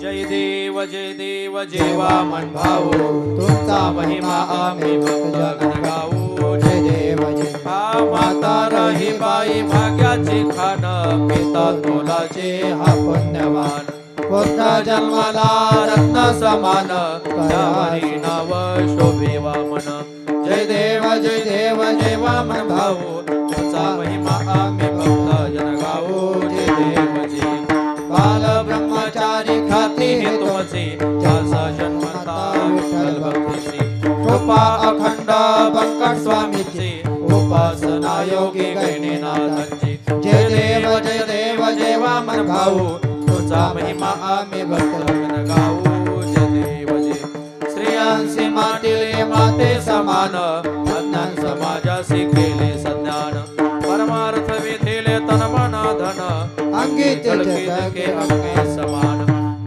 जय देव जय देव जय वामन भाऊ। तुमचा महिमा आम्ही भक्तजन गाऊ। जय देव जय हा माता रही बाई भाग्याचे खान पिता तोलाचे हा पुण्यवान। पुत्र जन्माला रत्न समान त्यावरी नाव शोभे वामन। जय देव जय देव जय वामन भाऊ। तुमचा महिमा आम्ही ब्रह्मचारी खाती हे तुमचे. ज्याचा जन्मता विठ्ठल भक्तीचे. कृपा अखंड बंकट स्वामीचे. उपासना योगी गैनीनाथांची जय देव जय देव जय वामन भाऊ. तुझा महिमा आम्ही भक्त गाऊ. जय देव जय. स्त्रियांशी माटिले माते समान. अज्ञान समाजाशी केले अंगे समान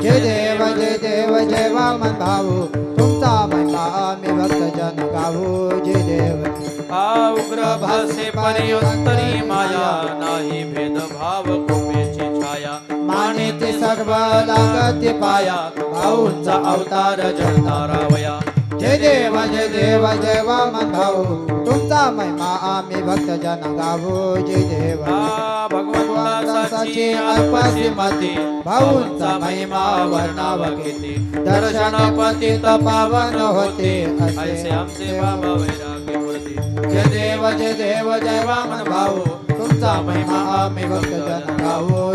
जय देव जय देव जय वामन भाऊ। तुमचा महिमा आम्ही भक्तजन गाऊ। जय देव। आ उग्र भासे परिअंतरी माया नाही भेद भाव कृपेची छाया। मानिती सर्व लागती पाया। भाऊंचा अवतार जगतारावया जय देव जय देव जय वामन भाऊ। तुमचा महिमा आम्ही भक्तजन गाऊ। जय देव। आ भगवंताची अल्पाशी माती भाऊंचा महिमा वर्णाव किती. दर्शन पतित पावन होते असे आमचे बाबा वैरागी मूर्ती. जय देव जय देव जय वामन भाऊ तुमचा महिमा आम्ही भक्तजन गाऊ